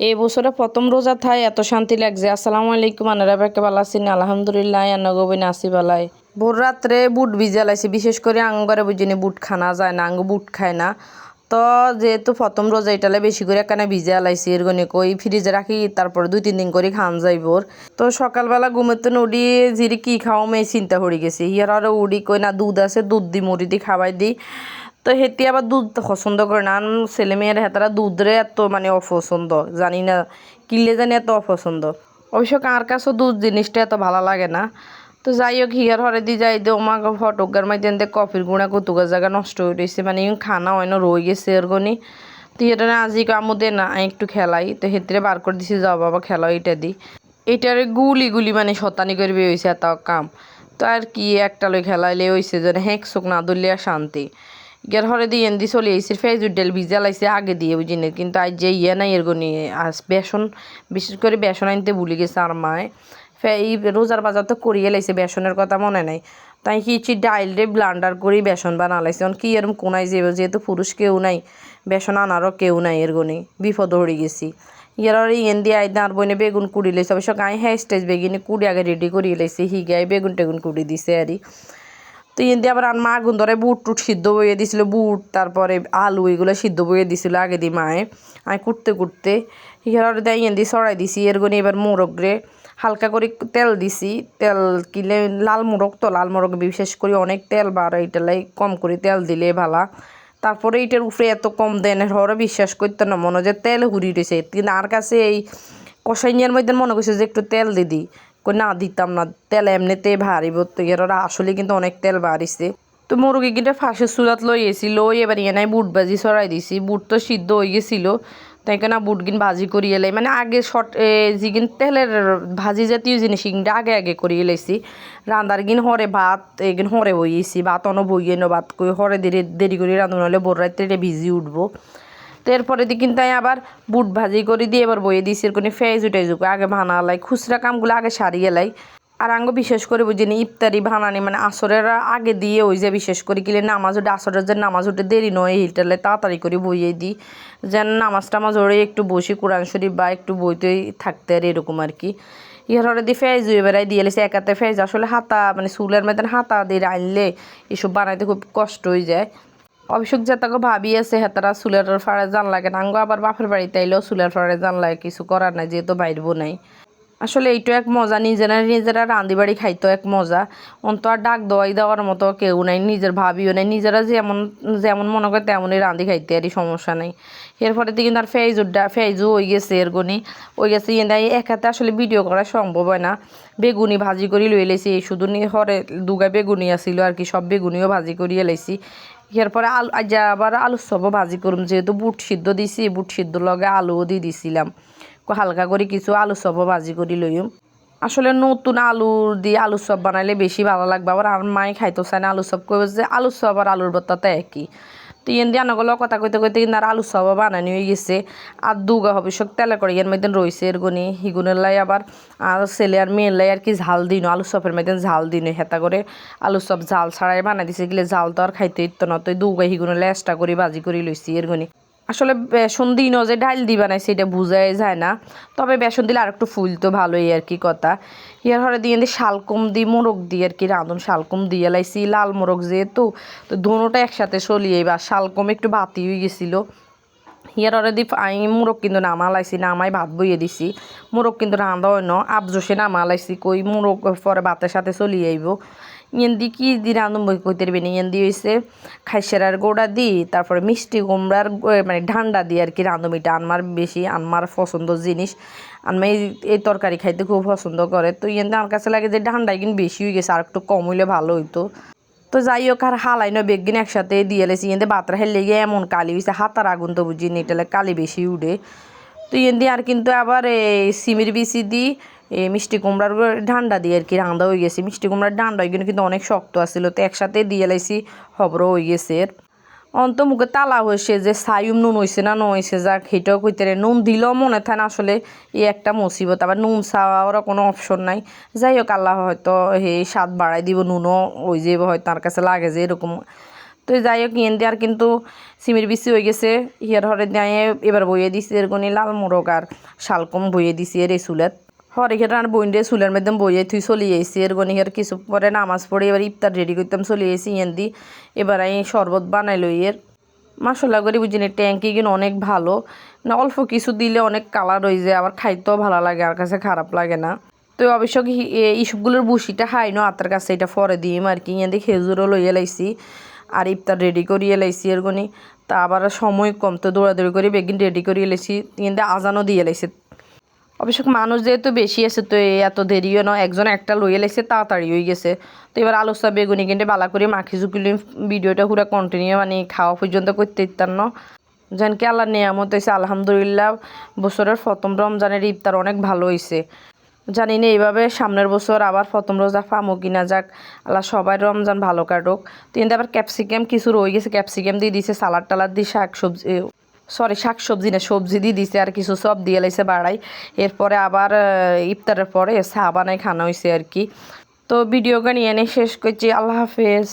এই বছরে প্রথম রোজা থাই এত শান্তি লাগছে। আসসালামু আলাইকুম, আনারা বেকে আছেন? আলহামদুলিল্লাহ আন্না গোবিন আসি বালাই। ভোর রাত্রে বুট ভিজা লাইছে বিশেষ করে আঙ্গরে বুঝিনি বুট খানা যায় না, আঙ্গ বুট খায় না। তো যেহেতু প্রথম রোজা, এটালে বেশি করে একখানে ভিজা লাইছি এর গনে কই ফ্রিজে রাখি, তারপরে দুই তিন দিন করে খান যাইবর তো সকালবেলা ঘুমেতে উডি জিরি কি খাওয়াম মেয়ে চিন্তা হয়ে গেছে। ইয়ার আরও উডি কই না, দুধ আছে, দুধ দি, মুড়ি দি খাবাই দিই তো হেতি আবার দুধ পছন্দ করে না। ছেলে মেয়ের হেতারা দুধরে এত মানে অপছন্দ। জানি না কিনলে জানি এত অপছন্দ। অবশ্য কার কাছেও দুধ জিনিসটা এত ভালো লাগে না। তো যাই হোক হিয়ার হরে দি যাই দে ওমা ফটোগ্রার মাইতেন দে কফির গুঁড়া কতুকার জায়গা নষ্ট হয়ে রয়েছে মানে খানা হয় না রয়ে গেছে এর গনি তো এটা না, আজি কামু দে না একটু খেলাই। তো হেতিরে বার করে দিছি, যাও বাবা খেলাও এটা দি। এটারে গুলি গুলি মানে শতানি করবে হয়েছে এত কাম। তো আর কি একটা লই খেলাইলে হয়েছে যেন হেঁক চোখ না ধরলে আর শান্তি। গের হরে দিয়ে এন্দি চলে আইসির ফেজুর ডেল ভিজা লাইছে আগে দিয়ে বুঝি না কিন্তু আজ যে ইয়ে নাই এর গনি, আজ বেসন, বিশেষ করে বেসন আনতে ভুলে গেছে আর মায়। এই রোজার বাজার তো করিয়ে লাইছে, বেসনের কথা মনে নাই। তাই কি ডাইল রে ব্লান্ডার করি বেসন বানা লাইছে অন কি এরম কোনায় যে যেহেতু পুরুষ কেউ নাই, বেসন আনারও কেউ নাই এর গনি, বিপদ হয়ে গেছি। ইয়ার ইয়েন দিয়ে আইদা আর বইনে বেগুন কুড়ি লাইছে, অবশ্য গায়ে হ্যাঁ স্টেজ বেগুনে কুড়ি আগে রেডি করিয়ে লাইছে হি গায়ে বেগুন টেগুন কুড়ি দিছে আরই। তো ইয়েন দিয়ে আবার মা আগুন ধরে বুট টুট সিদ্ধ বইয়ে দিছিল, বুট, তারপরে আলু এগুলো সিদ্ধ বইয়ে দিছিল আগে দি মায়ে। আমি কুটতে কুটতে হিয়ার দেয় ইয়েন দিয়ে সরাই দিছি, এর গনে এবার মোরগরে হালকা করে তেল দিছি, তেল কিলে লাল মোরগ তো, লাল মোরগ বিশেষ করে অনেক তেল বার এইটালাই কম করে তেল দিলে ভালা। তারপরে এইটার উপরে এত কম দেন হরে বিশ্বাস করতে না, মনে যে তেল হুরি রয়েছে কিন্তু আর কাছে এই কষাইনিয়ার মধ্যে মনে করছে যে একটু তেল দিদি না দিতাম না। তেল এমনিতে ভারিব তো এরা আসলে কিন্তু অনেক তেল বাড়িছে তো মুরগি কিন্তু ফাঁসের চুলাত লই এসি লই এবার ইয়ে নাই বুট ভাজি সরাই দিছি। বুট তো সিদ্ধ হয়ে গেছিল, তাই কেনা বুট গিন ভাজি করিয়ে এলাই মানে আগে শর্ট যিগিন তেলের ভাজি জাতীয় জিনিস ইংটা আগে আগে করিয়ে লাইছি। রান্দার গিন হরে ভাত এগিন হরে বইয়েছি। ভাত অন বইয়ে নো ভাত কই, হরে দেরি দেরি করে রাঁধুন, হলে বোর রাত্রে ভিজি উঠবো। তো এরপরে দিয়ে কিন্তু আমি আবার বুট ভাজি করে দিয়ে এবার বইয়ে দিছি এরকম ফেজ উঠে যুগ আগে ভানা লাই, খুচরা কামগুলো আগে সারিয়ে লাই। আর আঙ্গ বিশেষ করে বুঝিনি ইফতারি ভানানি মানে আসরের আগে দিয়ে ওই যে বিশেষ করে কিলে নামাজ উঠে, আসরের যে নামাজ উঠে দেরি নয় হিলটালে তাড়াতাড়ি করে বইয়ে দিই। যেন নামাজ টামাজ ওরে একটু বসি, কোরআন শরীফ বা একটু বইতেই থাকতে আর এরকম আর কি। ইহার হরে দিয়ে ফেজ হয়ে বেড়াই দিয়ে এলেছে একাতে ফেজ আসলে হাতা মানে চুলের মধ্যে হাতা দিয়ে আনলে এসব বানাইতে খুব কষ্ট হয়ে যায়। অভিষেক ভাবি আছে হেতারা চুলের ফাড়ে জান লাগে নাঙ্গো আবার বাপের বাড়িতে আইলেও চুলের ফাড়ে জান লাগে, কিছু করার নাই, যেহেতু বাইরবো নাই। আসলে এইটো এক মজা, নিজেরা নিজেরা রাঁধি বাড়ি খাইতো এক মজা। অন্ত আর ডাক দোয়াই দেওয়ার মতো কেউ নাই, নিজের ভাবিও নাই। নিজেরা যেমন যেমন মনে করে তেমনই রাঁধি খাইতে আরই সমস্যা নেই। এরপরে তো কিন্তু আর ফেজুরটা ফেজু হয়ে গেছে এর গনি। ওই গেছে এক হাতে আসলে ভিডিও করা সম্ভব হয় না। বেগুনি ভাজি করি লই লাইছি এই শুধু হরে দুগা বেগুনি আসিল আর কি, সব বেগুনিও ভাজি করিয়ে লাইছি এরপরে আলু আজ আবার আলু সবও ভাজি করুম, যেহেতু বুট সিদ্ধ দিছি, বুট সিদ্ধ লগে আলুও দিয়ে দিছিলাম। হালকা করে কিছু আলু সবও ভাজি করি লইম। আসলে নতুন আলু দিয়ে আলু চপ বানাইলে বেশি ভালো লাগবে। আবার আর মায়ে খাইতো চায় না, আলু চপ করবে যে আলু চপ আর আলুর ভর্তাতে একই। তো ইয়েন দিয়ে আনাগুলো কথা কইতে কইতে কিন্তু আর আলু সব বানানি হয়ে গেছে। আর দুগা হবে সব তেলে করে ইয়ের মধ্যে রয়েছে এর গনি। হিগুনের লাই আবার, আর ছেলে আর মেয়ের লাই আর কি ঝাল দিন, আলু সপের মধ্যে ঝাল দিন। হেতা করে আলু সব ঝাল ছাড়াই বানাই দিছে, গেলে ঝাল তো আর খাইতে ইত্য না। তো দুগা হিগুনের লাই এক্সট্রা করে ভাজি করে লইছি এর গনি। আসলে বেসন দিনও যে ডাইল দি বানাই সেটা বোঝাই যায় না। তবে বেসন দিলে আর একটু ফুল তো ভালোই আর কি কথা। ইয়ার হরে দিয়ে দিয়ে শালকম দি, মোরগ দিয়ে আর কি, রাঁধুন শালকম দিয়ে লাইছি, লাল মোরগ যেহেতু, তো ধনুটা একসাথে চলিয়ে বা শালকম একটু বাতি হয়ে গেছিল। ইয়ার দি আমি মোরগ কিন্তু নামা লাইছি নামাই ভাত বইয়ে দিছি। মোরগ কিন্তু রাঁধা হয় ন আবজোসে নামা লাইছি কই মোরগ পরে ভাতের সাথে চলিয়ে আইব। ইয়েন্দি কি দি রাঁধুন বই কইতে পারবি ইয়েন্দি হয়েছে খাইসেরার গোড়া দি, তারপরে মিষ্টি কুমড়ার মানে ঢান্ডা দিয়ে আর কি রাঁধুম এটা আনমার বেশি, আনমার পছন্দ জিনিস। আনমা এই তরকারি খাইতে খুব পছন্দ করে। তো ইয়েন্দি আমার কাছে লাগে যে ঢান্ডাই কিন্তু বেশি হয়ে গেছে আর একটু কম হইলে ভালো হইতো। তো যাই হোক, আর হালাই নয় বেগিন একসাথে দিয়ে লেছি। ইয়েন্দি বাতরা হেলে গিয়ে এমন কালি হয়েছে হাতার আগুন তো বুঝি এটালে কালি বেশি উঠে তো ইয়েন্দি আর কিন্তু আবার এই সিমির বিচি দিই এই মিষ্টি কুমড়ার ডান্ডা দিয়ে আর কি রাঁধা হয়ে গেছে। মিষ্টি কুমড়ার ডান্ডা এগুলো কিন্তু অনেক শক্ত আসছিল তো একসাথে দিয়ে লাইছি খবর হয়ে গেছে এর। অন্ত মুখে তালা হয়েছে যে সাইম নুন হয়েছে না নুন নয়েছে যাক সেটাও কইতে নুন দিলেও মনে থাকে না আসলে এই একটা মুসিবত, আবার নুন চাওয়ারও কোনো অপশন নাই। যাই হোক, আল্লাহ হয়তো এই স্বাদ বাড়াই দিব, নুনও ওই যে হয়তো তার কাছে লাগে যে এরকম। তো যাই হোক, ইয়েন আর কিন্তু সিমির বিসি হয়ে গেছে। হিয়ার হরে দিয়ে এবার বইয়ে দিছি এর গনি লাল মোরগ আর শালকম বইয়ে দিছি এর এই চুলেত হরে খেতে আর বইন দিয়ে চুলের মধ্যে বইয়ে তুই চলে আইসি। এর গনি হিয়ার কিছু পরে নামাজ পড়ে, এবার ইফতার রেডি করতাম চলে আইসি ইয়েন দি এবার আমি শরবত বানাই লই এর। মাসাল্লা করে বুঝিনি ট্যাঙ্কি কিন্তু অনেক ভালো। না, অল্প কিছু দিলে অনেক কালার হয়ে যায়, আবার খাইতেও ভালো লাগে, আর কাছে খারাপ লাগে না। তো অবশ্য এইসবগুলোর বুসিটা হাই নো, আতার কাছে এটা ফরে দিম আর কি। ইয়াদি খেজুরও লইয়ে লাইছি, আর ইফতার রেডি করিয়ে লাইছি এর গনি। তা আবার সময় কম, তো দৌড়াদৌড়ি করে বেগিন রেডি করিয়ে লাইছি। ইয়াদি আজানও দিয়ে লাইছি। অবশ্য মানুষ যেহেতু বেশি আছে, তো এত দেরিও না একজন একটা লইয়ে লাইছে তাড়াতাড়ি হয়ে গেছে। তো এবার আলুসা বেগুনি কিনতে বালা করে মাখি ঝুঁকিলি ভিডিওটা পুরো কন্টিনিউ মানে খাওয়া পর্যন্ত করতে ইত্যার না। যেন কি আল্লাহ নিয়ামত হয়েছে আলহামদুলিল্লাহ, বছরের প্রথম রমজানের ইফতার অনেক ভালো হয়েছে জানি না, এইভাবে সামনের বছর আবার প্রথম রোজা ফামো কিনা যাক, আল্লাহ সবাই রমজান ভালো কাটুক। কিন্তু আবার ক্যাপসিকাম কিছু রয়ে গেছে ক্যাপসিকাম দিয়ে দিছে সালাড টালাদ দিয়ে শাক সবজি সরি শাক সবজি না, সবজি দিয়ে দিছে আর কিছু সব দিয়ে লাইছে বাড়াই এরপরে আবার ইফতারের পরে চা বানাই খানা হয়েছে আর কি। তো ভিডিও গান এনে শেষ করছি। আল্লাহ হাফেজ।